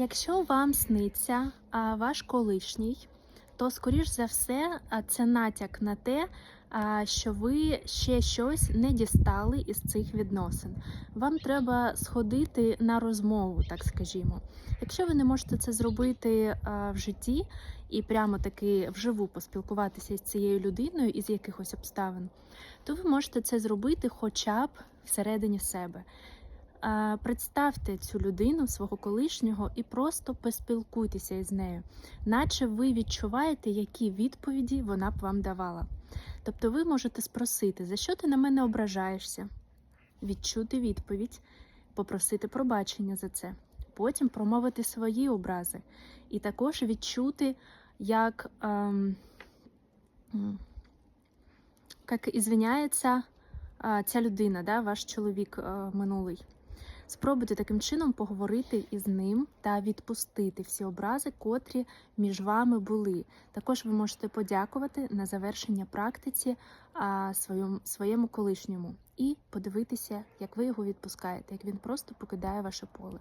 Якщо вам сниться ваш колишній, то скоріш за все це натяк на те, що ви ще щось не дістали із цих відносин. Вам треба сходити на розмову, так скажімо. Якщо ви не можете це зробити в житті і прямо таки вживу поспілкуватися з цією людиною із якихось обставин, то ви можете це зробити хоча б всередині себе. А, Представте цю людину, свого колишнього, і просто поспілкуйтеся із нею, наче ви відчуваєте, які відповіді вона б вам давала. Тобто ви можете спросити, за що ти на мене ображаєшся, відчути відповідь, попросити пробачення за це, потім промовити свої образи, і також відчути, як, ем, як ізвиняється ця людина, да, ваш чоловік е, минулий. Спробуйте таким чином поговорити із ним та відпустити всі образи, котрі між вами були. Також ви можете подякувати на завершення практиці а, своєму, своєму колишньому і подивитися, як ви його відпускаєте, як він просто покидає ваше поле.